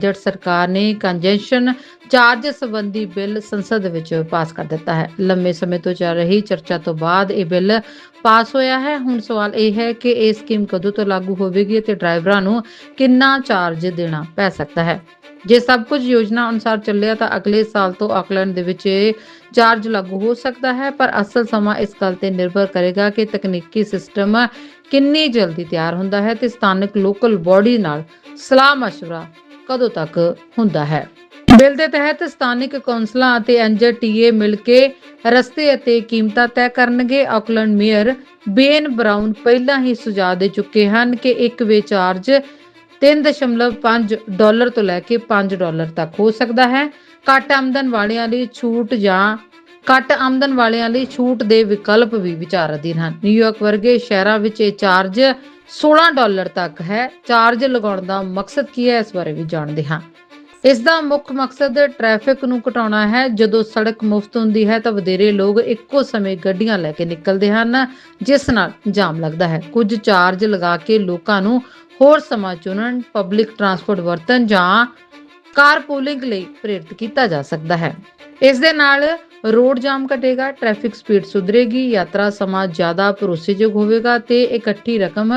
ਜਟ ਸਰਕਾਰ ਨੇ congestion charge ਸੰਬੰਧੀ ਬਿੱਲ ਸੰਸਦ ਵਿੱਚ ਪਾਸ ਕਰ ਦਿੱਤਾ ਹੈ ਲੰਮੇ ਸਮੇਂ ਤੋਂ ਚੱਲ ਰਹੀ ਚਰਚਾ ਤੋਂ ਬਾਅਦ ਇਹ ਬਿੱਲ ਪਾਸ ਹੋਇਆ ਹੈ ਹੁਣ ਸਵਾਲ ਇਹ ਹੈ ਕਿ ਇਹ ਸਕੀਮ ਕਦੋਂ ਤੋਂ ਲਾਗੂ ਹੋਵੇਗੀ ਅਤੇ ਡਰਾਈਵਰਾਂ ਨੂੰ ਕਿੰਨਾ ਚਾਰਜ ਦੇਣਾ ਪੈ ਸਕਦਾ ਹੈ ਜੇ ਸਭ ਕੁਝ ਯੋਜਨਾ ਅਨੁਸਾਰ ਚੱਲਿਆ ਤਾਂ ਅਗਲੇ ਸਾਲ ਤੋਂ ਆਕਲੈਂਡ ਦੇ ਵਿੱਚ ਇਹ ਚਾਰਜ ਲਾਗੂ ਹੋ ਸਕਦਾ ਹੈ ਪਰ ਅਸਲ ਸਮਾਂ ਇਸ ਗੱਲ ਤੇ ਨਿਰਭਰ ਕਰੇਗਾ ਕਿ ਤਕਨੀਕੀ ਸਿਸਟਮ ਕਿੰਨੀ ਜਲਦੀ ਤਿਆਰ ਹੁੰਦਾ ਹੈ ਤੇ ਸਥਾਨਕ ਲੋਕਲ ਬਾਡੀ ਨਾਲ ਸਲਾਹ مشورہ ਕਦੋਂ ਤੱਕ ਹੁੰਦਾ ਹੈ? ਬਿੱਲ ਦੇ ਤਹਿਤ ਸਥਾਨਕ ਕੌਂਸਲਾਂ ਅਤੇ ਐਨਜੀਟੀਏ ਮਿਲ ਕੇ ਰਸਤੇ ਅਤੇ ਕੀਮਤਾਂ ਤੈਅ ਕਰਨਗੇ। ਆਕਲੈਂਡ ਮੇਅਰ ਬੇਨ ਬਰਾਊਨ ਪਹਿਲਾਂ ਹੀ ਸੁਝਾਅ ਦੇ ਚੁੱਕੇ ਹਨ ਕਿ ਇੱਕ ਵੇ ਚਾਰਜ 3.5 ਡਾਲਰ ਤੋਂ ਲੈ ਕੇ 5 ਡਾਲਰ ਤੱਕ ਹੋ ਸਕਦਾ ਹੈ। ਘੱਟ ਆਮਦਨ ਵਾਲਿਆਂ ਲਈ ਛੂਟ ਜਾਂ ਘੱਟ ਆਮਦਨ ਵਾਲਿਆਂ ਲਈ ਛੂਟ ਦੇ ਵਿਕਲਪ ਵੀ ਵਿਚਾਰ ਅਧੀਨ ਹਨ ਨਿਊਯਾਰਕ ਵਰਗੇ ਸ਼ਹਿਰਾਂ ਵਿੱਚ ਇਹ ਚਾਰਜ 16 ਡਾਲਰ ਤੱਕ ਹੈ। ਚਾਰਜ ਲਗਾਉਣ ਦਾ ਮਕਸਦ ਕੀ ਹੈ, ਇਸ ਬਾਰੇ ਵੀ ਜਾਣਦੇ ਹਾਂ। ਇਸ ਦਾ ਮੁੱਖ ਮਕਸਦ ਟ੍ਰੈਫਿਕ ਨੂੰ ਘਟਾਉਣਾ ਹੈ। ਜਦੋਂ ਸੜਕ ਮੁਫਤ ਹੁੰਦੀ ਹੈ, ਤਾਂ ਵਧੇਰੇ ਲੋਕ ਇੱਕੋ ਸਮੇਂ ਗੱਡੀਆਂ ਲੈ ਕੇ ਨਿਕਲਦੇ ਹਨ, ਜਿਸ ਨਾਲ ਜਾਮ ਲੱਗਦਾ ਹੈ। ਕੁਝ ਚਾਰਜ ਲਗਾ ਕੇ ਲੋਕਾਂ ਨੂੰ ਹੋਰ ਸਮਾਂ ਚੁਣਨ ਪਬਲਿਕ ਟਰਾਂਸਪੋਰਟ ਵਰਤਣ ਜਾਂ ਕਾਰਪੂਲਿੰਗ ਲਈ ਪ੍ਰੇਰਿਤ ਕੀਤਾ ਜਾ ਸਕਦਾ ਹੈ। ਇਸ ਦੇ ਨਾਲ ਰੋਡ ਜਾਮ ਘਟੇਗਾ, ਟ੍ਰੈਫਿਕ ਸਪੀਡ ਸੁਧਰੇਗੀ, ਯਾਤਰਾ ਸਮਾਂ ਜ਼ਿਆਦਾ ਭਰੋਸੇਯੋਗ ਹੋਵੇਗਾ ਤੇ ਇਕੱਠੀ ਰਕਮ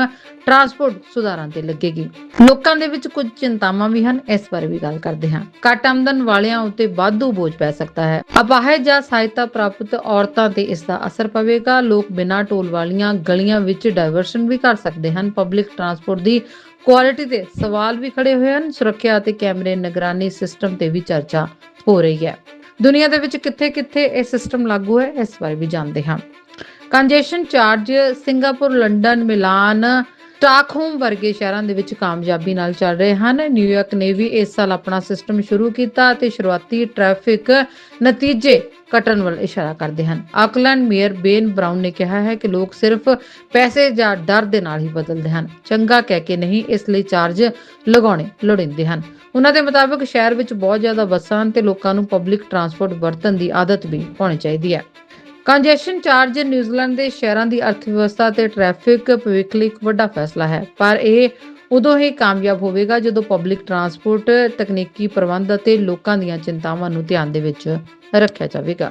ਟਰਾਂਸਪੋਰਟ ਸੁਧਾਰਾਂ ਤੇ ਲੱਗੇਗੀ। ਲੋਕਾਂ ਦੇ ਵਿੱਚ ਕੁਝ ਚਿੰਤਾਵਾਂ ਵੀ ਹਨ, ਇਸ ਬਾਰੇ ਵੀ ਗੱਲ ਕਰਦੇ ਹਾਂ। ਘੱਟ ਆਮਦਨ ਵਾਲਿਆਂ ਉੱਤੇ ਵਾਧੂ ਬੋਝ ਪੈ ਸਕਦਾ ਹੈ। ਅਪਾਹਜ ਜਾਂ ਸਹਾਇਤਾ ਪ੍ਰਾਪਤ ਔਰਤਾਂ ਤੇ ਇਸ ਦਾ ਅਸਰ ਪਵੇਗਾ। ਲੋਕ ਬਿਨਾਂ ਟੋਲ ਵਾਲੀਆਂ ਗਲੀਆਂ ਵਿੱਚ ਡਾਇਵਰਸ਼ਨ ਵੀ ਕਰ ਸਕਦੇ ਹਨ। ਪਬਲਿਕ ਟਰਾਂਸਪੋਰਟ ਦੀ ਕੁਆਲਿਟੀ ਦੇ ਸਵਾਲ ਵੀ ਖੜੇ ਹੋਏ ਹਨ, ਸੁਰੱਖਿਆ ਅਤੇ ਕੈਮਰੇ ਨਿਗਰਾਨੀ ਸਿਸਟਮ ਤੇ ਵੀ ਚਰਚਾ ਹੋ ਰਹੀ ਹੈ। ਦੁਨੀਆ ਦੇ ਵਿੱਚ ਕਿੱਥੇ-ਕਿੱਥੇ ਇਹ ਸਿਸਟਮ ਲਾਗੂ ਹੈ, ਇਸ ਬਾਰੇ ਵੀ ਜਾਣਦੇ ਹਾਂ। Congestion charge, Singapore, London, Milan Stockholm ਵਰਗੇ ਸ਼ਹਿਰਾਂ ਦੇ ਵਿੱਚ ਕਾਮਯਾਬੀ ਨਾਲ ਚੱਲ ਰਹੇ ਹਨ। ਨਿਊਯਾਰਕ ਨੇ ਵੀ ਇਸ ਸਾਲ ਆਪਣਾ ਸਿਸਟਮ ਸ਼ੁਰੂ ਕੀਤਾ ਅਤੇ ਸ਼ੁਰੂਆਤੀ ਟ੍ਰੈਫਿਕ ਨਤੀਜੇ ਘਟਣ ਵੱਲ ਇਸ਼ਾਰਾ ਕਰਦੇ ਹਨ। ਆਕਲੈਂਡ ਮੇਅਰ ਬੇਨ ਬਰਾਊਨ ਨੇ ਕਿਹਾ ਹੈ ਕਿ ਲੋਕ ਸਿਰਫ ਪੈਸੇ ਜਾਂ ਡਰ ਦੇ ਨਾਲ ਹੀ ਬਦਲਦੇ ਹਨ। ਚੰਗਾ ਕਹਿ ਕੇ ਨਹੀਂ, ਇਸ ਲਈ ਚਾਰਜ ਲਗਾਉਣੇ ਲੋੜੀਂਦੇ ਹਨ। ਉਹਨਾਂ ਦੇ ਮੁਤਾਬਕ ਸ਼ਹਿਰ ਵਿੱਚ ਬਹੁਤ ਜ਼ਿਆਦਾ ਬੱਸਾਂ ਹਨ ਤੇ ਲੋਕਾਂ ਨੂੰ ਪਬਲਿਕ ਟਰਾਂਸਪੋਰਟ ਵਰਤਣ ਦੀ ਆਦਤ ਵੀ ਪਾਉਣੀ ਚਾਹੀਦੀ ਹੈ। ਕੰਜੈਸ਼ਨ ਚਾਰਜ ਨਿਊਜ਼ੀਲੈਂਡ ਦੇ ਸ਼ਹਿਰਾਂ ਦੀ ਅਰਥਵਿਵਸਥਾ ਤੇ ਟ੍ਰੈਫਿਕ ਭਵਿੱਖ ਲਈ ਇੱਕ ਵੱਡਾ ਫੈਸਲਾ ਹੈ। ਪਰ ਇਹ ਉਦੋਂ ਹੀ ਕਾਮਯਾਬ ਹੋਵੇਗਾ ਜਦੋਂ ਪਬਲਿਕ ਟਰਾਂਸਪੋਰਟ ਤਕਨੀਕੀ ਪ੍ਰਬੰਧ ਅਤੇ ਲੋਕਾਂ ਦੀਆਂ ਚਿੰਤਾਵਾਂ ਨੂੰ ਧਿਆਨ ਦੇ ਵਿੱਚ ਰੱਖਿਆ ਜਾਵੇਗਾ।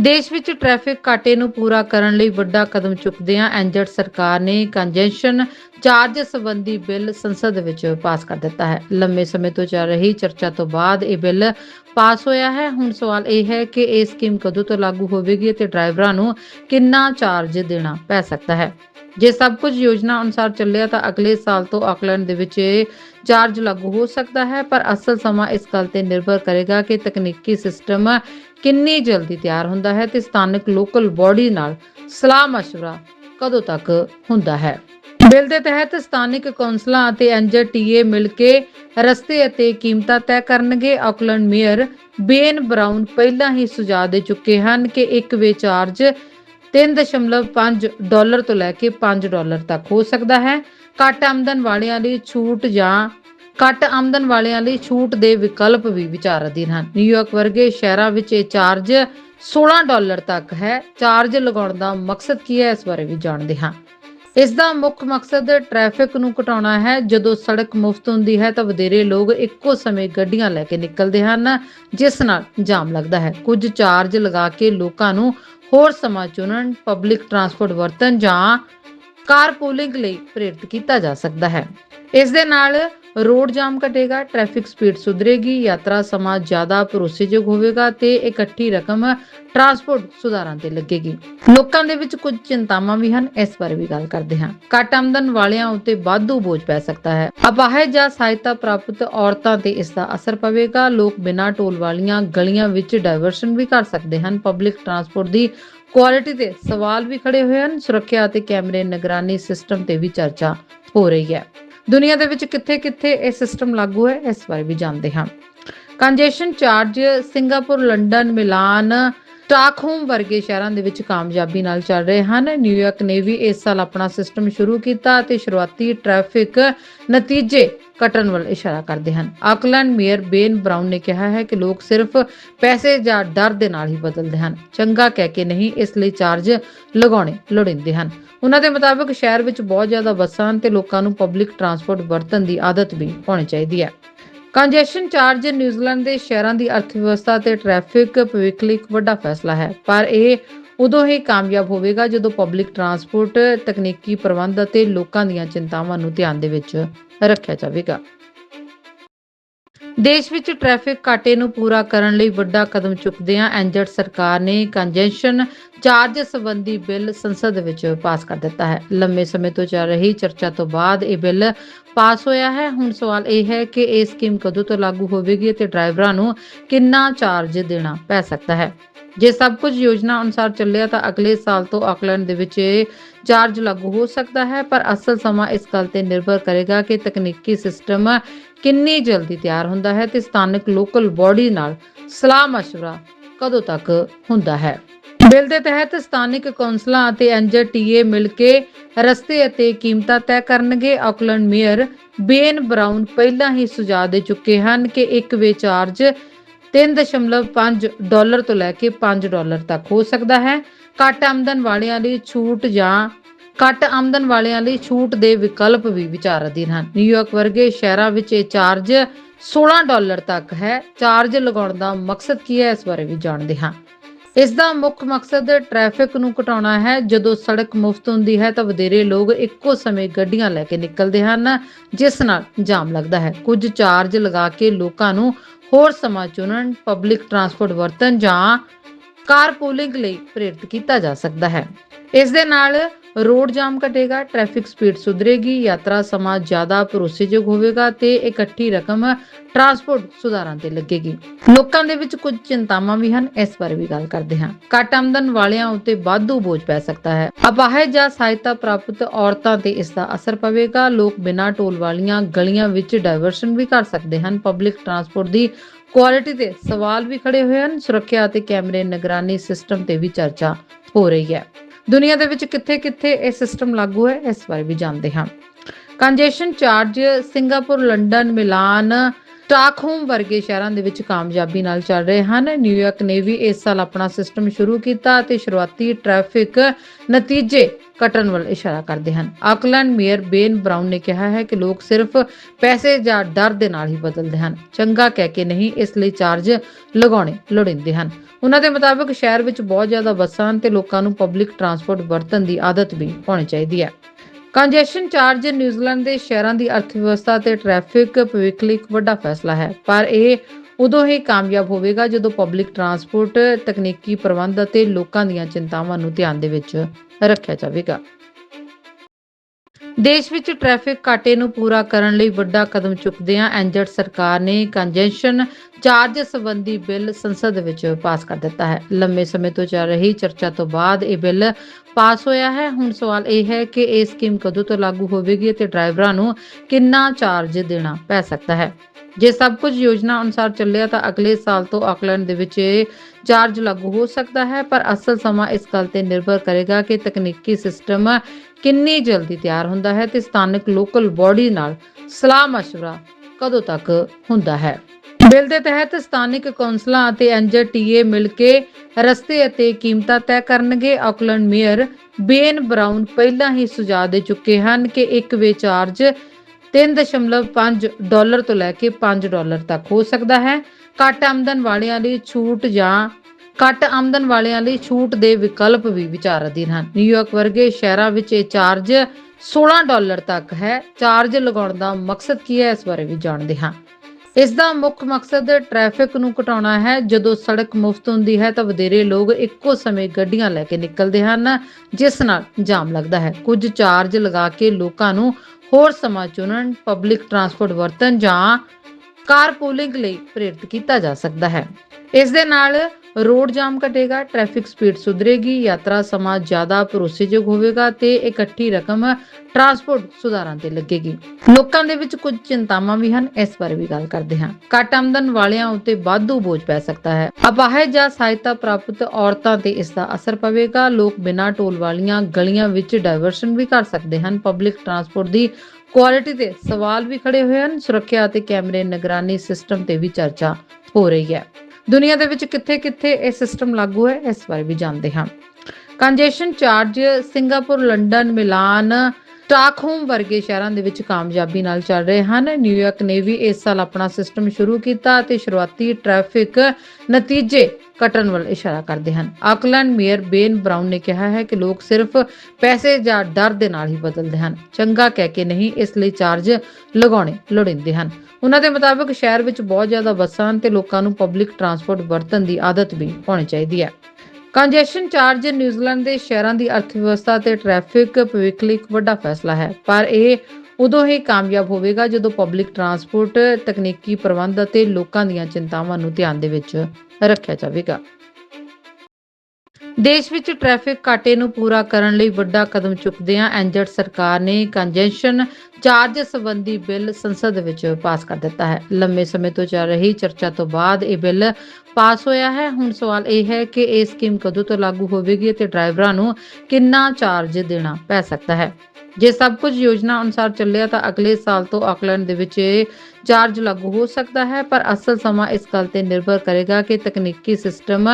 ਦੇਸ਼ ਵਿੱਚ ਟ੍ਰੈਫਿਕ ਘਾਟੇ ਨੂੰ ਪੂਰਾ ਕਰਨ ਲਈ ਵੱਡਾ ਕਦਮ ਚੁੱਕਦਿਆਂ ਐਨਜਟ ਸਰਕਾਰ ਨੇ ਕੰਜੈਸ਼ਨ ਚਾਰਜ ਸੰਬੰਧੀ ਬਿੱਲ ਸੰਸਦ ਵਿੱਚ ਪਾਸ ਕਰ ਦਿੱਤਾ ਹੈ। ਲੰਮੇ ਸਮੇਂ ਤੋਂ ਚੱਲ ਰਹੀ ਚਰਚਾ ਤੋਂ ਬਾਅਦ ਇਹ ਬਿੱਲ ਪਾਸ ਹੋਇਆ ਹੈ। ਹੁਣ ਸਵਾਲ ਇਹ ਹੈ ਕਿ ਇਹ ਸਕੀਮ ਕਦੋਂ ਤੋਂ ਲਾਗੂ ਹੋਵੇਗੀ ਅਤੇ ਡਰਾਈਵਰਾਂ ਨੂੰ ਕਿੰਨਾ ਚਾਰਜ ਦੇਣਾ ਪੈ ਸਕਦਾ ਹੈ? ਜੇ ਸਭ ਕੁਝ ਯੋਜਨਾ ਅਨੁਸਾਰ ਚੱਲਿਆ ਤਾਂ ਅਗਲੇ ਸਾਲ ਤੋਂ ਆਕਲੈਂਡ ਦੇ ਵਿੱਚ ਇਹ ਚਾਰਜ ਲਾਗੂ ਹੋ ਸਕਦਾ ਹੈ ਪਰ ਅਸਲ ਸਮਾਂ ਇਸ ਗੱਲ ਤੇ ਨਿਰਭਰ ਕਰੇਗਾ ਕਿ ਤਕਨੀਕੀ ਸਿਸਟਮ ਕਿੰਨੀ ਜਲਦੀ ਤਿਆਰ ਹੁੰਦਾ ਹੈ ਤੇ ਸਥਾਨਕ ਲੋਕਲ ਬਾਡੀ ਨਾਲ ਸਲਾਹ مشورہ ਕਦੋਂ ਤੱਕ ਹੁੰਦਾ ਹੈ ਬਿੱਲ ਦੇ ਤਹਿਤ ਸਥਾਨਕ ਕੌਂਸਲਾਂ ਅਤੇ ਐਨਜੀਟੀਏ ਮਿਲ ਕੇ ਰਸਤੇ ਅਤੇ ਕੀਮਤਾਂ ਤੈਅ ਕਰਨਗੇ ਆਕਲੈਂਡ ਮੇਅਰ ਬੇਨ ਬਰਾਊਨ ਪਹਿਲਾਂ ਹੀ ਸੁਝਾਅ ਦੇ ਚੁੱਕੇ ਹਨ ਕਿ ਇੱਕ ਵੇ ਚਾਰਜ 3.5 ਡਾਲਰ ਤੋਂ ਲੈ ਕੇ 5 ਡਾਲਰ ਤੱਕ ਹੋ ਸਕਦਾ ਹੈ। ਘੱਟ ਆਮਦਨ ਵਾਲਿਆਂ ਲਈ ਛੂਟ ਜਾਂ ਘੱਟ ਆਮਦਨ ਵਾਲਿਆਂ ਲਈ ਛੂਟ ਦੇ ਵਿਕਲਪ ਵੀ ਵਿਚਾਰ ਅਧੀਨ ਹਨ ਨਿਊਯਾਰਕ ਵਰਗੇ ਸ਼ਹਿਰਾਂ ਵਿੱਚ ਇਹ ਚਾਰਜ 16 ਡਾਲਰ ਤੱਕ ਹੈ। ਚਾਰਜ ਲਗਾਉਣ ਦਾ ਮਕਸਦ ਕੀ ਹੈ, ਇਸ ਬਾਰੇ ਵੀ ਜਾਣਦੇ ਹਾਂ। ਇਸ ਦਾ ਮੁੱਖ ਮਕਸਦ ਟ੍ਰੈਫਿਕ ਨੂੰ ਘਟਾਉਣਾ ਹੈ। ਜਦੋਂ ਸੜਕ ਮੁਫਤ ਹੁੰਦੀ ਹੈ ਤਾਂ ਵਧੇਰੇ ਲੋਕ ਇੱਕੋ ਸਮੇਂ ਗੱਡੀਆਂ ਲੈ ਕੇ ਨਿਕਲਦੇ ਹਨ, ਜਿਸ ਨਾਲ ਜਾਮ ਲੱਗਦਾ ਹੈ। ਕੁਝ ਚਾਰਜ ਲਗਾ ਕੇ ਲੋਕਾਂ ਨੂੰ ਹੋਰ ਸਮਾਂ ਚੁਣਨ ਪਬਲਿਕ ਟਰਾਂਸਪੋਰਟ ਵਰਤਣ ਜਾਂ ਕਾਰ ਕਾਰਪੂਲਿੰਗ ਲਈ ਪ੍ਰੇਰਿਤ ਕੀਤਾ ਜਾ ਸਕਦਾ ਹੈ। ਇਸ ਦੇ ਨਾਲ ਰੋਡ ਜਾਮ ਘਟੇਗਾ ਟ੍ਰੈਫਿਕ ਸਪੀਡ ਸੁਧਰੇਗੀ, ਯਾਤਰਾ ਸਮਾਂ ਜ਼ਿਆਦਾ ਭਰੋਸੇਯੋਗ ਹੋਵੇਗਾ ਤੇ ਇਕੱਠੀ ਰਕਮ ਟਰਾਂਸਪੋਰਟ ਸੁਧਾਰਾਂ ਤੇ ਲੱਗੇਗੀ। ਲੋਕਾਂ ਦੇ ਵਿੱਚ ਕੁਝ ਚਿੰਤਾਵਾਂ ਵੀ ਹਨ, ਇਸ ਬਾਰੇ ਵੀ ਗੱਲ ਕਰਦੇ ਹਾਂ। ਘੱਟ ਆਮਦਨ ਵਾਲਿਆਂ ਉੱਤੇ ਵਾਧੂ ਬੋਝ ਪੈ ਸਕਦਾ ਹੈ। ਅਪਾਹਜ ਜਾਂ ਸਹਾਇਤਾ ਪ੍ਰਾਪਤ ਔਰਤਾਂ ਤੇ ਇਸ ਦਾ ਅਸਰ ਪਵੇਗਾ। ਲੋਕ ਬਿਨਾਂ ਟੋਲ ਵਾਲੀਆਂ ਗਲੀਆਂ ਵਿੱਚ ਡਾਇਵਰਸ਼ਨ ਵੀ ਕਰ ਸਕਦੇ ਹਨ। ਪਬਲਿਕ ਟਰਾਂਸਪੋਰਟ ਦੀ ਕੁਆਲਿਟੀ ਤੇ ਸਵਾਲ ਵੀ ਖੜੇ ਹੋਏ ਹਨ। ਸੁਰੱਖਿਆ ਅਤੇ ਕੈਮਰੇ ਨਿਗਰਾਨੀ ਸਿਸਟਮ ਤੇ ਵੀ ਚਰਚਾ ਹੋ ਰਹੀ ਹੈ। ਦੁਨੀਆ ਦੇ ਵਿੱਚ ਕਿੱਥੇ-ਕਿੱਥੇ ਇਹ ਸਿਸਟਮ ਲਾਗੂ ਹੈ, ਇਸ ਬਾਰੇ ਵੀ ਜਾਣਦੇ ਹਾਂ। Congestion charge Singapore London Milan Stockholm ਵਰਗੇ ਸ਼ਹਿਰਾਂ ਦੇ ਵਿੱਚ ਕਾਮਯਾਬੀ ਨਾਲ ਚੱਲ ਰਹੇ ਹਨ। ਨਿਊਯਾਰਕ ਨੇ ਵੀ ਇਸ ਸਾਲ ਆਪਣਾ ਸਿਸਟਮ ਸ਼ੁਰੂ ਕੀਤਾ ਅਤੇ ਸ਼ੁਰੂਆਤੀ ਟ੍ਰੈਫਿਕ ਨਤੀਜੇ ਘਟਣ ਵੱਲ ਇਸ਼ਾਰਾ ਕਰਦੇ ਹਨ। ਆਕਲੈਂਡ ਮੇਅਰ ਬੇਨ ਬਰਾਊਨ ਨੇ ਕਿਹਾ ਹੈ ਕਿ ਲੋਕ ਸਿਰਫ ਪੈਸੇ ਜਾਂ ਡਰ ਦੇ ਨਾਲ ਹੀ ਬਦਲਦੇ ਹਨ। ਚੰਗਾ ਕਹਿ ਕੇ ਨਹੀਂ, ਇਸ ਲਈ ਚਾਰਜ ਲਗਾਉਣੇ ਲੋੜੀਂਦੇ ਹਨ। ਉਹਨਾਂ ਦੇ ਮੁਤਾਬਕ ਸ਼ਹਿਰ ਵਿੱਚ ਬਹੁਤ ਜ਼ਿਆਦਾ ਬੱਸਾਂ ਹਨ ਤੇ ਲੋਕਾਂ ਨੂੰ ਪਬਲਿਕ ਟਰਾਂਸਪੋਰਟ ਵਰਤਣ ਦੀ ਆਦਤ ਵੀ ਪਾਉਣੀ ਚਾਹੀਦੀ ਹੈ। ਕੰਜੈਸ਼ਨ ਚਾਰਜ ਨਿਊਜ਼ੀਲੈਂਡ ਦੇ ਸ਼ਹਿਰਾਂ ਦੀ ਅਰਥਵਿਵਸਥਾ ਤੇ ਟ੍ਰੈਫਿਕ ਭਵਿੱਖ ਲਈ ਇੱਕ ਵੱਡਾ ਫੈਸਲਾ ਹੈ। ਪਰ ਇਹ ਉਦੋਂ ਹੀ ਕਾਮਯਾਬ ਹੋਵੇਗਾ ਜਦੋਂ ਪਬਲਿਕ ਟਰਾਂਸਪੋਰਟ, ਤਕਨੀਕੀ ਪ੍ਰਬੰਧ ਅਤੇ ਲੋਕਾਂ ਦੀਆਂ ਚਿੰਤਾਵਾਂ ਨੂੰ ਧਿਆਨ ਦੇ ਵਿੱਚ ਰੱਖਿਆ ਜਾਵੇਗਾ। ਦੇਸ਼ ਵਿੱਚ ਟ੍ਰੈਫਿਕ ਘਾਟੇ ਨੂੰ ਪੂਰਾ ਕਰਨ ਲਈ ਵੱਡਾ ਕਦਮ ਚੁੱਕਦਿਆਂ ਐਂਜਡ ਸਰਕਾਰ ਨੇ ਕੰਜੈਸ਼ਨ ਚਾਰਜ ਸੰਬੰਧੀ ਬਿੱਲ ਸੰਸਦ ਵਿੱਚ ਪਾਸ ਕਰ ਦਿੱਤਾ ਹੈ। ਲੰਮੇ ਸਮੇਂ ਤੋਂ ਚੱਲ ਰਹੀ ਚਰਚਾ ਤੋਂ ਬਾਅਦ ਇਹ ਬਿੱਲ ਪਾਸ ਹੋਇਆ ਹੈ। ਹੁਣ ਸਵਾਲ ਇਹ ਹੈ ਕਿ ਇਹ ਸਕੀਮ ਕਦੋਂ ਤੋਂ ਲਾਗੂ ਹੋਵੇਗੀ ਅਤੇ ਡਰਾਈਵਰਾਂ ਨੂੰ ਕਿੰਨਾ ਚਾਰਜ ਦੇਣਾ ਪੈ ਸਕਦਾ ਹੈ? ਜੇ ਸਭ ਕੁਝ ਯੋਜਨਾ ਅਨੁਸਾਰ ਚੱਲਿਆ ਤਾਂ ਅਗਲੇ ਸਾਲ ਤੋਂ ਆਕਲੈਂਡ ਦੇ ਵਿੱਚ ਇਹ ਚਾਰਜ ਲਾਗੂ ਹੋ ਸਕਦਾ ਹੈ ਪਰ ਅਸਲ ਸਮਾਂ ਇਸ ਗੱਲ ਤੇ ਨਿਰਭਰ ਕਰੇਗਾ ਕਿ ਤਕਨੀਕੀ ਸਿਸਟਮ ਕਿੰਨੀ ਜਲਦੀ ਤਿਆਰ ਹੁੰਦਾ ਹੈ ਤੇ ਸਥਾਨਕ ਲੋਕਲ ਬਾਡੀ ਨਾਲ ਸਲਾਹ مشورہ ਕਦੋਂ ਤੱਕ ਹੁੰਦਾ ਹੈ ਬਿੱਲ ਦੇ ਤਹਿਤ ਸਥਾਨਕ ਕੌਂਸਲਾਂ ਅਤੇ ਐਨਜੀਟੀਏ ਮਿਲ ਕੇ ਰਸਤੇ ਅਤੇ ਕੀਮਤਾਂ ਤੈਅ ਕਰਨਗੇ ਆਕਲੈਂਡ ਮੇਅਰ ਬੇਨ ਬਰਾਊਨ ਪਹਿਲਾਂ ਹੀ ਸੁਝਾਅ ਦੇ ਚੁੱਕੇ ਹਨ ਕਿ ਇੱਕ ਵੇ ਚਾਰਜ 3.5 ਡਾਲਰ ਤੋਂ ਲੈ ਕੇ 5 ਡਾਲਰ ਤੱਕ ਹੋ ਸਕਦਾ ਹੈ। ਘੱਟ ਆਮਦਨ ਵਾਲਿਆਂ ਲਈ ਛੂਟ ਜਾਂ ਘੱਟ ਆਮਦਨ ਵਾਲਿਆਂ ਲਈ ਛੂਟ ਦੇ ਵਿਕਲਪ ਵੀ ਵਿਚਾਰ ਅਧੀਨ ਹਨ ਨਿਊਯਾਰਕ ਵਰਗੇ ਸ਼ਹਿਰਾਂ ਵਿੱਚ ਇਹ ਚਾਰਜ 16 ਡਾਲਰ ਤੱਕ ਹੈ। ਚਾਰਜ ਲਗਾਉਣ ਦਾ ਮਕਸਦ ਕੀ ਹੈ, ਇਸ ਬਾਰੇ ਵੀ ਜਾਣਦੇ ਹਾਂ। ਇਸ ਦਾ ਮੁੱਖ ਮਕਸਦ ਟ੍ਰੈਫਿਕ ਨੂੰ ਘਟਾਉਣਾ ਹੈ। ਜਦੋਂ ਸੜਕ ਮੁਫਤ ਹੁੰਦੀ ਹੈ ਤਾਂ ਵਧੇਰੇ ਲੋਕ ਇੱਕੋ ਸਮੇਂ ਗੱਡੀਆਂ ਲੈ ਕੇ ਨਿਕਲਦੇ ਹਨ, ਜਿਸ ਨਾਲ ਜਾਮ ਲੱਗਦਾ ਹੈ। ਕੁਝ ਚਾਰਜ ਲਗਾ ਕੇ ਲੋਕਾਂ ਨੂੰ ਹੋਰ ਸਮਾਂ ਚੁਣਨ, ਪਬਲਿਕ ਟਰਾਂਸਪੋਰਟ ਵਰਤਣ ਜਾਂ ਕਾਰ ਪੂਲਿੰਗ ਲਈ ਪ੍ਰੇਰਿਤ ਕੀਤਾ ਜਾ ਸਕਦਾ ਹੈ। ਇਸ ਦੇ ਨਾਲ ਰੋਡ ਜਾਮ ਘਟੇਗਾ ਟ੍ਰੈਫਿਕ ਸਪੀਡ ਸੁਧਰੇਗੀ, ਯਾਤਰਾ ਸਮਾਂ ਜ਼ਿਆਦਾ ਭਰੋਸੇਯੋਗ ਹੋਵੇਗਾ ਤੇ ਇਕੱਠੀ ਰਕਮ ਟਰਾਂਸਪੋਰਟ ਸੁਧਾਰਾਂ ਤੇ ਲੱਗੇਗੀ। ਲੋਕਾਂ ਦੇ ਵਿੱਚ ਕੁਝ ਚਿੰਤਾਵਾਂ ਵੀ ਹਨ, ਇਸ ਬਾਰੇ ਵੀ ਗੱਲ ਕਰਦੇ ਹਾਂ। ਘੱਟ ਆਮਦਨ ਵਾਲਿਆਂ ਉੱਤੇ ਵਾਧੂ ਬੋਝ ਪੈ ਸਕਦਾ ਹੈ। ਅਪਾਹਜ ਜਾਂ ਸਹਾਇਤਾ ਪ੍ਰਾਪਤ ਔਰਤਾਂ ਤੇ ਇਸ ਦਾ ਅਸਰ ਪਵੇਗਾ। ਲੋਕ ਬਿਨਾਂ ਟੋਲ ਵਾਲੀਆਂ ਗਲੀਆਂ ਵਿੱਚ ਡਾਇਵਰਸ਼ਨ ਵੀ ਕਰ ਸਕਦੇ ਹਨ। ਪਬਲਿਕ ਟਰਾਂਸਪੋਰਟ ਦੀ ਕੁਆਲਿਟੀ ਤੇ ਸਵਾਲ ਵੀ ਖੜੇ ਹੋਏ ਹਨ। ਸੁਰੱਖਿਆ ਅਤੇ ਕੈਮਰੇ ਨਿਗਰਾਨੀ ਸਿਸਟਮ ਤੇ ਵੀ ਚਰਚਾ ਹੋ ਰਹੀ ਹੈ। ਦੁਨੀਆ ਦੇ ਵਿੱਚ ਕਿੱਥੇ-ਕਿੱਥੇ ਇਹ ਸਿਸਟਮ ਲਾਗੂ ਹੈ, ਇਸ ਬਾਰੇ ਵੀ ਜਾਣਦੇ ਹਾਂ। Congestion charge Singapore London Milan Stockholm ਵਰਗੇ ਸ਼ਹਿਰਾਂ ਦੇ ਵਿੱਚ ਕਾਮਯਾਬੀ ਨਾਲ ਚੱਲ ਰਹੇ ਹਨ। ਨਿਊਯਾਰਕ ਨੇ ਵੀ ਇਸ ਸਾਲ ਆਪਣਾ ਸਿਸਟਮ ਸ਼ੁਰੂ ਕੀਤਾ ਅਤੇ ਸ਼ੁਰੂਆਤੀ ਟ੍ਰੈਫਿਕ ਨਤੀਜੇ ਘਟਣ ਵੱਲ ਇਸ਼ਾਰਾ ਕਰਦੇ ਹਨ। ਆਕਲੈਂਡ ਮੇਅਰ ਬੇਨ ਬਰਾਊਨ ਨੇ ਕਿਹਾ ਹੈ ਕਿ ਲੋਕ ਸਿਰਫ ਪੈਸੇ ਜਾਂ ਡਰ ਦੇ ਨਾਲ ਹੀ ਬਦਲਦੇ ਹਨ। ਚੰਗਾ ਕਹਿ ਕੇ ਨਹੀਂ, ਇਸ ਲਈ ਚਾਰਜ ਲਗਾਉਣੇ ਲੋੜੀਂਦੇ ਹਨ। ਉਹਨਾਂ ਦੇ ਮੁਤਾਬਕ ਸ਼ਹਿਰ ਵਿੱਚ ਬਹੁਤ ਜ਼ਿਆਦਾ ਬੱਸਾਂ ਹਨ ਤੇ ਲੋਕਾਂ ਨੂੰ ਪਬਲਿਕ ਟਰਾਂਸਪੋਰਟ ਵਰਤਣ ਦੀ ਆਦਤ ਵੀ ਪਾਉਣੀ ਚਾਹੀਦੀ ਹੈ। ਕੰਜੈਸ਼ਨ ਚਾਰਜ ਨਿਊਜ਼ੀਲੈਂਡ ਦੇ ਸ਼ਹਿਰਾਂ ਦੀ ਅਰਥਵਿਵਸਥਾ ਤੇ ਟ੍ਰੈਫਿਕ ਭਵਿੱਖ ਲਈ ਇੱਕ ਵੱਡਾ ਫੈਸਲਾ ਹੈ। ਪਰ ਇਹ ਉਦੋਂ ਹੀ ਕਾਮਯਾਬ ਹੋਵੇਗਾ ਜਦੋਂ ਪਬਲਿਕ ਟਰਾਂਸਪੋਰਟ ਤਕਨੀਕੀ ਪ੍ਰਬੰਧ ਅਤੇ ਲੋਕਾਂ ਦੀਆਂ ਚਿੰਤਾਵਾਂ ਨੂੰ ਧਿਆਨ ਦੇ ਵਿੱਚ ਰੱਖਿਆ ਜਾਵੇਗਾ। ਦੇਸ਼ ਵਿੱਚ ਟ੍ਰੈਫਿਕ ਘਾਟੇ ਨੂੰ ਪੂਰਾ ਕਰਨ ਲਈ ਵੱਡਾ ਕਦਮ ਚੁੱਕਦਿਆਂ ਐਂਜਡ ਸਰਕਾਰ ਨੇ ਕੰਜੈਸ਼ਨ ਚਾਰਜ ਸੰਬੰਧੀ ਬਿੱਲ ਸੰਸਦ ਵਿੱਚ ਪਾਸ ਕਰ ਦਿੱਤਾ ਹੈ। ਲੰਮੇ ਸਮੇਂ ਤੋਂ ਚੱਲ ਰਹੀ ਚਰਚਾ ਤੋਂ ਬਾਅਦ ਇਹ ਬਿੱਲ ਪਾਸ ਹੋਇਆ ਹੈ। ਹੁਣ ਸਵਾਲ ਇਹ ਹੈ ਕਿ ਇਹ ਸਕੀਮ ਕਦੋਂ ਤੋਂ ਲਾਗੂ ਹੋਵੇਗੀ ਅਤੇ ਡਰਾਈਵਰਾਂ ਨੂੰ ਕਿੰਨਾ ਚਾਰਜ ਦੇਣਾ ਪੈ ਸਕਦਾ ਹੈ? ਜੇ ਸਭ ਕੁਝ ਯੋਜਨਾ ਅਨੁਸਾਰ ਚੱਲਿਆ ਤਾਂ ਅਗਲੇ ਸਾਲ ਤੋਂ ਆਕਲੈਂਡ ਦੇ ਵਿੱਚ ਇਹ ਚਾਰਜ ਲਾਗੂ ਹੋ ਸਕਦਾ ਹੈ ਪਰ ਅਸਲ ਸਮਾਂ ਇਸ ਗੱਲ ਤੇ ਨਿਰਭਰ ਕਰੇਗਾ ਕਿ ਤਕਨੀਕੀ ਸਿਸਟਮ ਕਿੰਨੀ ਜਲਦੀ ਤਿਆਰ ਹੁੰਦਾ ਹੈ ਤੇ ਸਥਾਨਕ ਲੋਕਲ ਬਾਡੀ ਨਾਲ ਸਲਾਹ مشورہ ਕਦੋਂ ਤੱਕ ਹੁੰਦਾ ਹੈ ਬਿੱਲ ਦੇ ਤਹਿਤ ਸਥਾਨਕ ਕੌਂਸਲਾਂ ਅਤੇ ਐਨਜੀਟੀਏ ਮਿਲ ਕੇ ਰਸਤੇ ਅਤੇ ਕੀਮਤਾਂ ਤੈਅ ਕਰਨਗੇ ਆਕਲੈਂਡ ਮੇਅਰ ਬੇਨ ਬਰਾਊਨ ਪਹਿਲਾਂ ਹੀ ਸੁਝਾਅ ਦੇ ਚੁੱਕੇ ਹਨ ਕਿ ਇੱਕ ਵੇ ਚਾਰਜ 3.5 ਡਾਲਰ ਤੋਂ ਲੈ ਕੇ 5 ਡਾਲਰ ਤੱਕ ਹੋ ਸਕਦਾ ਹੈ। ਘੱਟ ਆਮਦਨ ਵਾਲਿਆਂ ਲਈ ਛੂਟ ਜਾਂ ਘੱਟ ਆਮਦਨ ਵਾਲਿਆਂ ਲਈ ਛੂਟ ਦੇ ਵਿਕਲਪ ਵੀ ਵਿਚਾਰ ਅਧੀਨ ਹਨ ਨਿਊਯਾਰਕ ਵਰਗੇ ਸ਼ਹਿਰਾਂ ਵਿੱਚ ਇਹ ਚਾਰਜ 16 ਡਾਲਰ ਤੱਕ ਹੈ। ਚਾਰਜ ਲਗਾਉਣ ਦਾ ਮਕਸਦ ਕੀ ਹੈ, ਇਸ ਬਾਰੇ ਵੀ ਜਾਣਦੇ ਹਾਂ। ਇਸ ਦਾ ਮੁੱਖ ਮਕਸਦ ਟ੍ਰੈਫਿਕ ਨੂੰ ਘਟਾਉਣਾ ਹੈ। ਜਦੋਂ ਸੜਕ ਮੁਫਤ ਹੁੰਦੀ ਹੈ ਤਾਂ ਵਧੇਰੇ ਲੋਕ ਇੱਕੋ ਸਮੇਂ ਗੱਡੀਆਂ ਲੈ ਕੇ ਨਿਕਲਦੇ ਹਨ, ਜਿਸ ਨਾਲ ਜਾਮ ਲੱਗਦਾ ਹੈ। ਕੁਝ ਚਾਰਜ ਲਗਾ ਕੇ ਲੋਕਾਂ ਨੂੰ ਹੋਰ ਸਮਾਂ ਚੁਣਨ ਪਬਲਿਕ ਟਰਾਂਸਪੋਰਟ ਵਰਤਣ ਜਾਂ ਕਾਰਪੂਲਿੰਗ ਲਈ ਪ੍ਰੇਰਿਤ ਕੀਤਾ ਜਾ ਸਕਦਾ ਹੈ। ਇਸ ਦੇ ਨਾਲ ਰੋਡ ਜਾਮ ਘਟੇਗਾ, ਟ੍ਰੈਫਿਕ ਸਪੀਡ ਸੁਧਰੇਗੀ, ਯਾਤਰਾ ਸਮਾਂ ਜ਼ਿਆਦਾ ਭਰੋਸੇਯੋਗ ਹੋਵੇਗਾ ਤੇ ਇਕੱਠੀ ਰਕਮ ਟਰਾਂਸਪੋਰਟ ਸੁਧਾਰਾਂ ਤੇ ਲੱਗੇਗੀ। ਲੋਕਾਂ ਦੇ ਵਿੱਚ ਕੁਝ ਚਿੰਤਾਵਾਂ ਵੀ ਹਨ, ਇਸ ਬਾਰੇ ਵੀ ਗੱਲ ਕਰਦੇ ਹਾਂ। ਘੱਟ ਆਮਦਨ ਵਾਲਿਆਂ ਉੱਤੇ ਵਾਧੂ ਬੋਝ ਪੈ ਸਕਦਾ ਹੈ। ਅਪਾਹਜ ਜਾਂ ਸਹਾਇਤਾ ਪ੍ਰਾਪਤ ਔਰਤਾਂ ਤੇ ਇਸ ਦਾ ਅਸਰ ਪਵੇਗਾ। ਲੋਕ ਬਿਨਾਂ ਟੋਲ ਵਾਲੀਆਂ ਗਲੀਆਂ ਵਿੱਚ ਡਾਇਵਰਸ਼ਨ ਵੀ ਕਰ ਸਕਦੇ ਹਨ। ਪਬਲਿਕ ਟਰਾਂਸਪੋਰਟ ਦੀ ਕੁਆਲਿਟੀ ਦੇ ਸਵਾਲ ਵੀ ਖੜੇ ਹੋਏ ਹਨ, ਸੁਰੱਖਿਆ ਅਤੇ ਕੈਮਰੇ ਨਿਗਰਾਨੀ ਸਿਸਟਮ ਤੇ ਵੀ ਚਰਚਾ ਹੋ ਰਹੀ ਹੈ। ਦੁਨੀਆ ਦੇ ਵਿੱਚ ਕਿੱਥੇ-ਕਿੱਥੇ ਇਹ ਸਿਸਟਮ ਲਾਗੂ ਹੈ, ਇਸ ਬਾਰੇ ਵੀ ਜਾਣਦੇ ਹਾਂ। Congestion charge, Singapore, London, Milan Stockholm ਵਰਗੇ ਸ਼ਹਿਰਾਂ ਦੇ ਵਿੱਚ ਕਾਮਯਾਬੀ ਨਾਲ ਚੱਲ ਰਹੇ ਹਨ। ਨਿਊਯਾਰਕ ਨੇ ਵੀ ਇਸ ਸਾਲ ਆਪਣਾ ਸਿਸਟਮ ਸ਼ੁਰੂ ਕੀਤਾ ਅਤੇ ਸ਼ੁਰੂਆਤੀ ਟ੍ਰੈਫਿਕ ਨਤੀਜੇ ਘਟਣ ਵੱਲ ਇਸ਼ਾਰਾ ਕਰਦੇ ਹਨ। ਆਕਲੈਂਡ ਮੇਅਰ ਬੇਨ ਬਰਾਊਨ ਨੇ ਕਿਹਾ ਹੈ ਕਿ ਲੋਕ ਸਿਰਫ ਪੈਸੇ ਜਾਂ ਡਰ ਦੇ ਨਾਲ ਹੀ ਬਦਲਦੇ ਹਨ। ਚੰਗਾ ਕਹਿ ਕੇ ਨਹੀਂ, ਇਸ ਲਈ ਚਾਰਜ ਲਗਾਉਣੇ ਲੋੜੀਂਦੇ ਹਨ। ਉਹਨਾਂ ਦੇ ਮੁਤਾਬਕ ਸ਼ਹਿਰ ਵਿੱਚ ਬਹੁਤ ਜ਼ਿਆਦਾ ਬੱਸਾਂ ਹਨ ਤੇ ਲੋਕਾਂ ਨੂੰ ਪਬਲਿਕ ਟਰਾਂਸਪੋਰਟ ਵਰਤਣ ਦੀ ਆਦਤ ਵੀ ਪਾਉਣੀ ਚਾਹੀਦੀ ਹੈ। ਕੰਜੈਸ਼ਨ ਚਾਰਜ ਨਿਊਜ਼ੀਲੈਂਡ ਦੇ ਸ਼ਹਿਰਾਂ ਦੀ ਅਰਥਵਿਵਸਥਾ ਤੇ ਟ੍ਰੈਫਿਕ ਭਵਿੱਖ ਲਈ ਇੱਕ ਵੱਡਾ ਫੈਸਲਾ ਹੈ। ਪਰ ਇਹ ਉਦੋਂ ਹੀ ਕਾਮਯਾਬ ਹੋਵੇਗਾ ਜਦੋਂ ਪਬਲਿਕ ਟਰਾਂਸਪੋਰਟ, ਤਕਨੀਕੀ ਪ੍ਰਬੰਧ ਅਤੇ ਲੋਕਾਂ ਦੀਆਂ ਚਿੰਤਾਵਾਂ ਨੂੰ ਧਿਆਨ ਦੇ ਵਿੱਚ ਰੱਖਿਆ ਜਾਵੇਗਾ। ਦੇਸ਼ ਵਿੱਚ ਟ੍ਰੈਫਿਕ ਘਾਟੇ ਨੂੰ ਪੂਰਾ ਕਰਨ ਲਈ ਵੱਡਾ ਕਦਮ ਚੁੱਕਦਿਆਂ ਐਂਜਡ ਸਰਕਾਰ ਨੇ ਕੰਜੈਸ਼ਨ ਚਾਰਜ ਸੰਬੰਧੀ ਬਿੱਲ ਸੰਸਦ ਵਿੱਚ ਪਾਸ ਕਰ ਦਿੱਤਾ ਹੈ। ਲੰਮੇ ਸਮੇਂ ਤੋਂ ਚੱਲ ਰਹੀ ਚਰਚਾ ਤੋਂ ਬਾਅਦ ਇਹ ਬਿੱਲ ਪਾਸ ਹੋਇਆ ਹੈ। ਹੁਣ ਸਵਾਲ ਇਹ ਹੈ ਕਿ ਇਹ ਸਕੀਮ ਕਦੋਂ ਤੋਂ ਲਾਗੂ ਹੋਵੇਗੀ ਅਤੇ ਡਰਾਈਵਰਾਂ ਨੂੰ ਕਿੰਨਾ ਚਾਰਜ ਦੇਣਾ ਪੈ ਸਕਦਾ ਹੈ? ਜੇ ਸਭ ਕੁਝ ਯੋਜਨਾ ਅਨੁਸਾਰ ਚੱਲਿਆ ਤਾਂ ਅਗਲੇ ਸਾਲ ਤੋਂ ਆਕਲੈਂਡ ਦੇ ਵਿੱਚ ਇਹ ਚਾਰਜ ਲਾਗੂ ਹੋ ਸਕਦਾ ਹੈ ਪਰ ਅਸਲ ਸਮਾਂ ਇਸ ਗੱਲ ਤੇ ਨਿਰਭਰ ਕਰੇਗਾ ਕਿ ਤਕਨੀਕੀ ਸਿਸਟਮ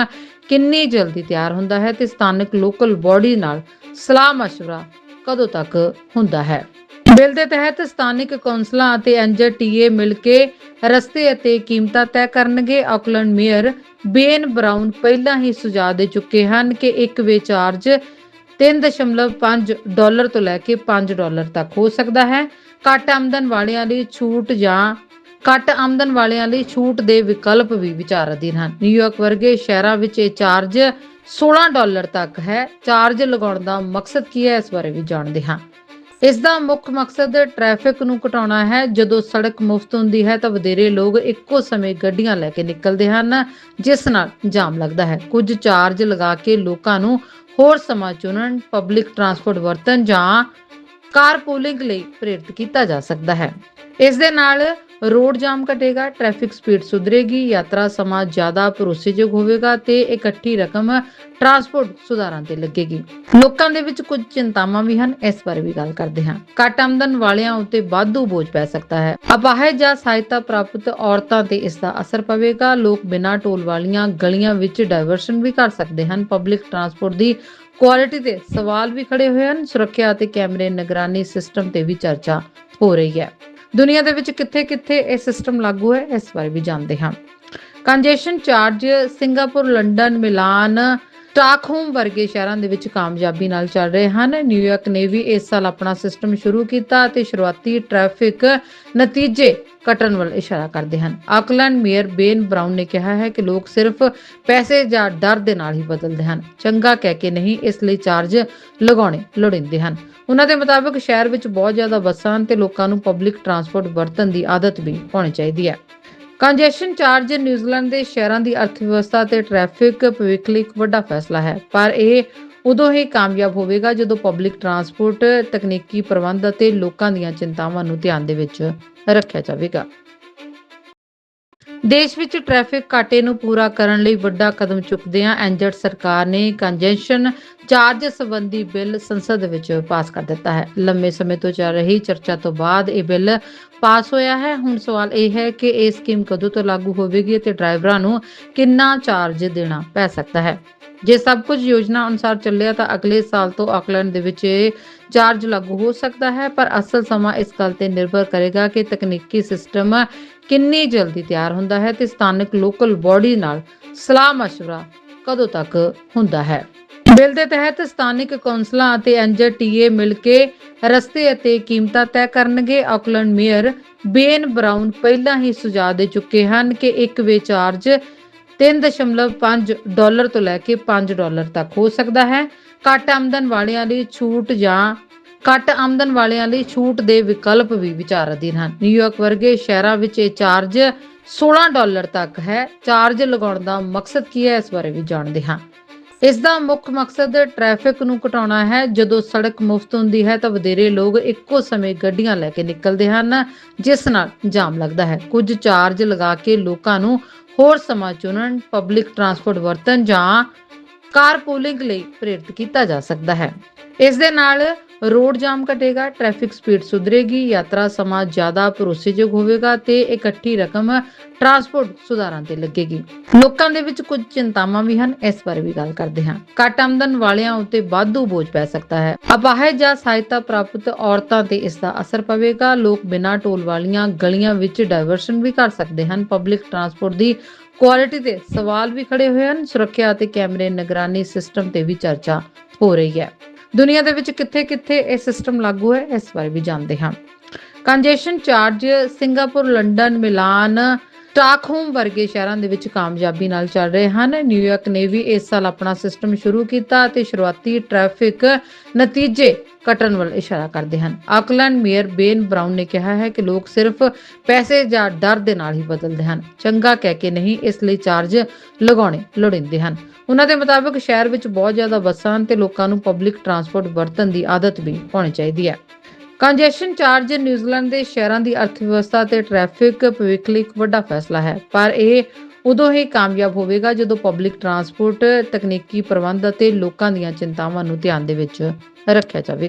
ਕਿੰਨੀ ਜਲਦੀ ਤਿਆਰ ਹੁੰਦਾ ਹੈ ਤੇ ਸਥਾਨਕ ਲੋਕਲ ਬਾਡੀ ਨਾਲ ਸਲਾਹ مشورہ ਕਦੋਂ ਤੱਕ ਹੁੰਦਾ ਹੈ ਬਿੱਲ ਦੇ ਤਹਿਤ ਸਥਾਨਕ ਕੌਂਸਲਾਂ ਅਤੇ ਐਨਜੀਟੀਏ ਮਿਲ ਕੇ ਰਸਤੇ ਅਤੇ ਕੀਮਤਾਂ ਤੈਅ ਕਰਨਗੇ ਆਕਲੈਂਡ ਮੇਅਰ ਬੇਨ ਬ੍ਰਾਊਨ ਪਹਿਲਾਂ ਹੀ ਸੁਝਾਅ ਦੇ ਚੁੱਕੇ ਹਨ ਕਿ ਇੱਕ ਵੇ ਚਾਰਜ 3.5 ਡਾਲਰ ਤੋਂ ਲੈ ਕੇ 5 ਡਾਲਰ ਤੱਕ ਹੋ ਸਕਦਾ ਹੈ। ਘੱਟ ਆਮਦਨ ਵਾਲਿਆਂ ਲਈ ਛੂਟ ਜਾਂ ਘੱਟ ਆਮਦਨ ਵਾਲਿਆਂ ਲਈ ਛੂਟ ਦੇ ਵਿਕਲਪ ਵੀ ਵਿਚਾਰ ਅਧੀਨ ਹਨ ਨਿਊਯਾਰਕ ਵਰਗੇ ਸ਼ਹਿਰਾਂ ਵਿੱਚ ਇਹ ਚਾਰਜ 16 ਡਾਲਰ ਤੱਕ ਹੈ। ਚਾਰਜ ਲਗਾਉਣ ਦਾ ਮਕਸਦ ਕੀ ਹੈ, ਇਸ ਬਾਰੇ ਵੀ ਜਾਣਦੇ ਹਾਂ। ਇਸ ਦਾ ਮੁੱਖ ਮਕਸਦ ਟ੍ਰੈਫਿਕ ਨੂੰ ਘਟਾਉਣਾ ਹੈ। ਜਦੋਂ ਸੜਕ ਮੁਫਤ ਹੁੰਦੀ ਹੈ ਤਾਂ ਵਧੇਰੇ ਲੋਕ ਇੱਕੋ ਸਮੇਂ ਗੱਡੀਆਂ ਲੈ ਕੇ ਨਿਕਲਦੇ ਹਨ, ਜਿਸ ਨਾਲ ਜਾਮ ਲੱਗਦਾ ਹੈ। ਕੁਝ ਚਾਰਜ ਲਗਾ ਕੇ ਲੋਕਾਂ ਨੂੰ ਹੋਰ ਸਮਾਂ ਚੁਣਨ ਪਬਲਿਕ ਟਰਾਂਸਪੋਰਟ ਵਰਤਣ ਜਾਂ ਕਾਰ ਕਾਰਪੂਲਿੰਗ ਲਈ ਪ੍ਰੇਰਿਤ ਕੀਤਾ ਜਾ ਸਕਦਾ ਹੈ। ਇਸ ਦੇ ਨਾਲ ਰੋਡ ਜਾਮ ਘਟੇਗਾ ਟ੍ਰੈਫਿਕ ਸਪੀਡ ਸੁਧਰੇਗੀ, ਯਾਤਰਾ ਸਮਾਂ ਜ਼ਿਆਦਾ ਭਰੋਸੇਯੋਗ ਹੋਵੇਗਾ ਤੇ ਇਕੱਠੀ ਰਕਮ ਟਰਾਂਸਪੋਰਟ ਸੁਧਾਰਾਂ ਤੇ ਲੱਗੇਗੀ। ਲੋਕਾਂ ਦੇ ਵਿੱਚ ਕੁਝ ਚਿੰਤਾਵਾਂ ਵੀ ਹਨ, ਇਸ ਬਾਰੇ ਵੀ ਗੱਲ ਕਰਦੇ ਹਾਂ। ਘੱਟ ਆਮਦਨ ਵਾਲਿਆਂ ਉੱਤੇ ਵਾਧੂ ਬੋਝ ਪੈ ਸਕਦਾ ਹੈ। ਅਪਾਹਜ ਜਾਂ ਸਹਾਇਤਾ ਪ੍ਰਾਪਤ ਔਰਤਾਂ ਤੇ ਇਸ ਦਾ ਅਸਰ ਪਵੇਗਾ। ਲੋਕ ਬਿਨਾਂ ਟੋਲ ਵਾਲੀਆਂ ਗਲੀਆਂ ਵਿੱਚ ਡਾਇਵਰਸ਼ਨ ਵੀ ਕਰ ਸਕਦੇ ਹਨ। ਪਬਲਿਕ ਟਰਾਂਸਪੋਰਟ ਦੀ ਕੁਆਲਿਟੀ ਤੇ ਸਵਾਲ ਵੀ ਖੜੇ ਹੋਏ ਹਨ। ਸੁਰੱਖਿਆ ਅਤੇ ਕੈਮਰੇ ਨਿਗਰਾਨੀ ਸਿਸਟਮ ਤੇ ਵੀ ਚਰਚਾ ਹੋ ਰਹੀ ਹੈ। ਦੁਨੀਆ ਦੇ ਵਿੱਚ ਕਿੱਥੇ-ਕਿੱਥੇ ਇਹ ਸਿਸਟਮ ਲਾਗੂ ਹੈ, ਇਸ ਬਾਰੇ ਵੀ ਜਾਣਦੇ ਹਾਂ। Congestion charge Singapore London Milan Stockholm ਵਰਗੇ ਸ਼ਹਿਰਾਂ ਦੇ ਵਿੱਚ ਕਾਮਯਾਬੀ ਨਾਲ ਚੱਲ ਰਹੇ ਹਨ। ਨਿਊਯਾਰਕ ਨੇ ਵੀ ਇਸ ਸਾਲ ਆਪਣਾ ਸਿਸਟਮ ਸ਼ੁਰੂ ਕੀਤਾ ਅਤੇ ਸ਼ੁਰੂਆਤੀ ਟ੍ਰੈਫਿਕ ਨਤੀਜੇ ਘਟਣ ਵੱਲ ਇਸ਼ਾਰਾ ਕਰਦੇ ਹਨ। ਆਕਲੈਂਡ ਮੇਅਰ ਬੇਨ ਬਰਾਊਨ ਨੇ ਕਿਹਾ ਹੈ ਕਿ ਲੋਕ ਸਿਰਫ ਪੈਸੇ ਜਾਂ ਡਰ ਦੇ ਨਾਲ ਹੀ ਬਦਲਦੇ ਹਨ। ਚੰਗਾ ਕਹਿ ਕੇ ਨਹੀਂ, ਇਸ ਲਈ ਚਾਰਜ ਲਗਾਉਣੇ ਲੋੜੀਂਦੇ ਹਨ। ਉਹਨਾਂ ਦੇ ਮੁਤਾਬਕ ਸ਼ਹਿਰ ਵਿੱਚ ਬਹੁਤ ਜ਼ਿਆਦਾ ਬੱਸਾਂ ਹਨ ਤੇ ਲੋਕਾਂ ਨੂੰ ਪਬਲਿਕ ਟਰਾਂਸਪੋਰਟ ਵਰਤਣ ਦੀ ਆਦਤ ਵੀ ਪਾਉਣੀ ਚਾਹੀਦੀ ਹੈ। ਕੰਜੈਸ਼ਨ ਚਾਰਜ ਨਿਊਜ਼ੀਲੈਂਡ ਦੇ ਸ਼ਹਿਰਾਂ ਦੀ ਅਰਥਵਿਵਸਥਾ ਤੇ ਟ੍ਰੈਫਿਕ ਭਵਿੱਖ ਲਈ ਇੱਕ ਵੱਡਾ ਫੈਸਲਾ ਹੈ। ਪਰ ਇਹ ਉਦੋਂ ਹੀ ਕਾਮਯਾਬ ਹੋਵੇਗਾ ਜਦੋਂ ਪਬਲਿਕ ਟਰਾਂਸਪੋਰਟ ਤਕਨੀਕੀ ਪ੍ਰਬੰਧ ਅਤੇ ਲੋਕਾਂ ਦੀਆਂ ਚਿੰਤਾਵਾਂ ਨੂੰ ਧਿਆਨ ਦੇ ਵਿੱਚ ਰੱਖਿਆ ਜਾਵੇਗਾ। ਦੇਸ਼ ਵਿੱਚ ਟ੍ਰੈਫਿਕ ਘਾਟੇ ਨੂੰ ਪੂਰਾ ਕਰਨ ਲਈ ਵੱਡਾ ਕਦਮ ਚੁੱਕਦਿਆਂ ਐਂਜਡ ਸਰਕਾਰ ਨੇ ਕੰਜੈਸ਼ਨ ਚਾਰਜ ਸੰਬੰਧੀ ਬਿੱਲ ਸੰਸਦ ਵਿੱਚ ਪਾਸ ਕਰ ਦਿੱਤਾ ਹੈ। ਲੰਮੇ ਸਮੇਂ ਤੋਂ ਚੱਲ ਰਹੀ ਚਰਚਾ ਤੋਂ ਬਾਅਦ ਇਹ ਬਿੱਲ ਪਾਸ ਹੋਇਆ ਹੈ। ਹੁਣ ਸਵਾਲ ਇਹ ਹੈ ਕਿ ਇਹ ਸਕੀਮ ਕਦੋਂ ਤੋਂ ਲਾਗੂ ਹੋਵੇਗੀ ਅਤੇ ਡਰਾਈਵਰਾਂ ਨੂੰ ਕਿੰਨਾ ਚਾਰਜ ਦੇਣਾ ਪੈ ਸਕਦਾ ਹੈ? ਜੇ ਸਭ ਕੁਝ ਯੋਜਨਾ ਅਨੁਸਾਰ ਚੱਲਿਆ ਤਾਂ ਅਗਲੇ ਸਾਲ ਤੋਂ ਆਕਲੈਂਡ ਦੇ ਵਿੱਚ ਇਹ ਚਾਰਜ ਲਾਗੂ ਹੋ ਸਕਦਾ ਹੈ ਪਰ ਅਸਲ ਸਮਾਂ ਇਸ ਗੱਲ ਤੇ ਨਿਰਭਰ ਕਰੇਗਾ ਕਿ ਤਕਨੀਕੀ ਸਿਸਟਮ ਕਿੰਨੀ ਜਲਦੀ ਤਿਆਰ ਹੁੰਦਾ ਹੈ ਤੇ ਸਥਾਨਕ ਲੋਕਲ ਬਾਡੀ ਨਾਲ ਸਲਾਹ مشورہ ਕਦੋਂ ਤੱਕ ਹੁੰਦਾ ਹੈ ਬਿੱਲ ਦੇ ਤਹਿਤ ਸਥਾਨਕ ਕੌਂਸਲਾਂ ਅਤੇ ਐਨਜੀਟੀਏ ਮਿਲ ਕੇ ਰਸਤੇ ਅਤੇ ਕੀਮਤਾਂ ਤੈਅ ਕਰਨਗੇ ਆਕਲੈਂਡ ਮੇਅਰ ਬੇਨ ਬ੍ਰਾਊਨ ਪਹਿਲਾਂ ਹੀ ਸੁਝਾਅ ਦੇ ਚੁੱਕੇ ਹਨ ਕਿ ਇੱਕ ਵੇ ਚਾਰਜ 3.5 ਡਾਲਰ ਤੋਂ ਲੈ ਕੇ 5 ਡਾਲਰ ਤੱਕ ਹੋ ਸਕਦਾ ਹੈ। ਘੱਟ ਆਮਦਨ ਵਾਲਿਆਂ ਲਈ ਛੂਟ ਜਾਂ ਘੱਟ ਆਮਦਨ ਵਾਲਿਆਂ ਲਈ ਛੂਟ ਦੇ ਵਿਕਲਪ ਵੀ ਵਿਚਾਰ ਅਧੀਨ ਹਨ ਨਿਊਯਾਰਕ ਵਰਗੇ ਸ਼ਹਿਰਾਂ ਵਿੱਚ ਇਹ ਚਾਰਜ 16 ਡਾਲਰ ਤੱਕ ਹੈ। ਚਾਰਜ ਲਗਾਉਣ ਦਾ ਮਕਸਦ ਕੀ ਹੈ ਇਸ ਬਾਰੇ ਵੀ ਜਾਣਦੇ ਹਾਂ। ਇਸ ਦਾ ਮੁੱਖ ਮਕਸਦ ਟ੍ਰੈਫਿਕ ਨੂੰ ਘਟਾਉਣਾ ਹੈ। ਜਦੋਂ ਸੜਕ ਮੁਫਤ ਹੁੰਦੀ ਹੈ ਤਾਂ ਵਧੇਰੇ ਲੋਕ ਇੱਕੋ ਸਮੇਂ ਗੱਡੀਆਂ ਲੈ ਕੇ ਨਿਕਲਦੇ ਹਨ, ਜਿਸ ਨਾਲ ਜਾਮ ਲੱਗਦਾ ਹੈ। ਕੁਝ ਚਾਰਜ ਲਗਾ ਕੇ ਲੋਕਾਂ ਨੂੰ ਹੋਰ ਸਮਾਂ ਚੁਣਨ ਪਬਲਿਕ ਟਰਾਂਸਪੋਰਟ ਵਰਤਣ ਜਾਂ ਕਾਰਪੂਲਿੰਗ ਲਈ ਪ੍ਰੇਰਿਤ ਕੀਤਾ ਜਾ ਸਕਦਾ ਹੈ। ਇਸ ਦੇ ਨਾਲ ਰੋਡ ਜਾਮ ਘਟੇਗਾ, ਟ੍ਰੈਫਿਕ ਸਪੀਡ ਸੁਧਰੇਗੀ, ਯਾਤਰਾ ਸਮਾਂ ਜ਼ਿਆਦਾ ਭਰੋਸੇਯੋਗ ਹੋਵੇਗਾ ਤੇ ਇਕੱਠੀ ਰਕਮ ਟਰਾਂਸਪੋਰਟ ਸੁਧਾਰਾਂ ਤੇ ਲੱਗੇਗੀ। ਲੋਕਾਂ ਦੇ ਵਿੱਚ ਕੁਝ ਚਿੰਤਾਵਾਂ ਵੀ ਹਨ, ਇਸ ਬਾਰੇ ਵੀ ਗੱਲ ਕਰਦੇ ਹਾਂ। ਘੱਟ ਆਮਦਨ ਵਾਲਿਆਂ ਉੱਤੇ ਵਾਧੂ ਬੋਝ ਪੈ ਸਕਦਾ ਹੈ। ਅਪਾਹਜ ਜਾਂ ਸਹਾਇਤਾ ਪ੍ਰਾਪਤ ਔਰਤਾਂ ਤੇ ਇਸ ਦਾ ਅਸਰ ਪਵੇਗਾ। ਲੋਕ ਬਿਨਾਂ ਟੋਲ ਵਾਲੀਆਂ ਗਲੀਆਂ ਵਿੱਚ ਡਾਇਵਰਸ਼ਨ ਵੀ ਕਰ ਸਕਦੇ ਹਨ। ਪਬਲਿਕ ਟਰਾਂਸਪੋਰਟ ਦੀ ਕੁਆਲਿਟੀ ਦੇ ਸਵਾਲ ਵੀ ਖੜੇ ਹੋਏ ਹਨ, ਸੁਰੱਖਿਆ ਅਤੇ ਕੈਮਰੇ ਨਿਗਰਾਨੀ ਸਿਸਟਮ ਤੇ ਵੀ ਚਰਚਾ ਹੋ ਰਹੀ ਹੈ। ਦੁਨੀਆ ਦੇ ਵਿੱਚ ਕਿੱਥੇ-ਕਿੱਥੇ ਇਹ ਸਿਸਟਮ ਲਾਗੂ ਹੈ, ਇਸ ਬਾਰੇ ਵੀ ਜਾਣਦੇ ਹਾਂ। Congestion charge, Singapore, London, Milan Stockholm ਵਰਗੇ ਸ਼ਹਿਰਾਂ ਦੇ ਵਿੱਚ ਕਾਮਯਾਬੀ ਨਾਲ ਚੱਲ ਰਹੇ ਹਨ। ਨਿਊਯਾਰਕ ਨੇ ਵੀ ਇਸ ਸਾਲ ਆਪਣਾ ਸਿਸਟਮ ਸ਼ੁਰੂ ਕੀਤਾ ਅਤੇ ਸ਼ੁਰੂਆਤੀ ਟ੍ਰੈਫਿਕ ਨਤੀਜੇ ਘਟਣ ਵੱਲ ਇਸ਼ਾਰਾ ਕਰਦੇ ਹਨ। ਆਕਲੈਂਡ ਮੇਅਰ ਬੇਨ ਬਰਾਊਨ ਨੇ ਕਿਹਾ ਹੈ ਕਿ ਲੋਕ ਸਿਰਫ ਪੈਸੇ ਜਾਂ ਡਰ ਦੇ ਨਾਲ ਹੀ ਬਦਲਦੇ ਹਨ। ਚੰਗਾ ਕਹਿ ਕੇ ਨਹੀਂ, ਇਸ ਲਈ ਚਾਰਜ ਲਗਾਉਣੇ ਲੋੜੀਂਦੇ ਹਨ। ਉਹਨਾਂ ਦੇ ਮੁਤਾਬਕ ਸ਼ਹਿਰ ਵਿੱਚ ਬਹੁਤ ਜ਼ਿਆਦਾ ਬੱਸਾਂ ਹਨ ਤੇ ਲੋਕਾਂ ਨੂੰ ਪਬਲਿਕ ਟਰਾਂਸਪੋਰਟ ਵਰਤਣ ਦੀ ਆਦਤ ਵੀ ਪਾਉਣੀ ਚਾਹੀਦੀ ਹੈ। ਕੰਜੈਸ਼ਨ ਚਾਰਜ ਨਿਊਜ਼ੀਲੈਂਡ ਦੇ ਸ਼ਹਿਰਾਂ ਦੀ ਅਰਥਵਿਵਸਥਾ ਤੇ ਟ੍ਰੈਫਿਕ ਭਵਿੱਖ ਲਈ ਇੱਕ ਵੱਡਾ ਫੈਸਲਾ ਹੈ। ਪਰ ਇਹ ਉਦੋਂ ਹੀ ਕਾਮਯਾਬ ਹੋਵੇਗਾ ਜਦੋਂ ਪਬਲਿਕ ਟਰਾਂਸਪੋਰਟ ਤਕਨੀਕੀ ਪ੍ਰਬੰਧ ਅਤੇ ਲੋਕਾਂ ਦੀਆਂ ਚਿੰਤਾਵਾਂ ਨੂੰ ਧਿਆਨ ਦੇ ਵਿੱਚ ਰੱਖਿਆ ਜਾਵੇ।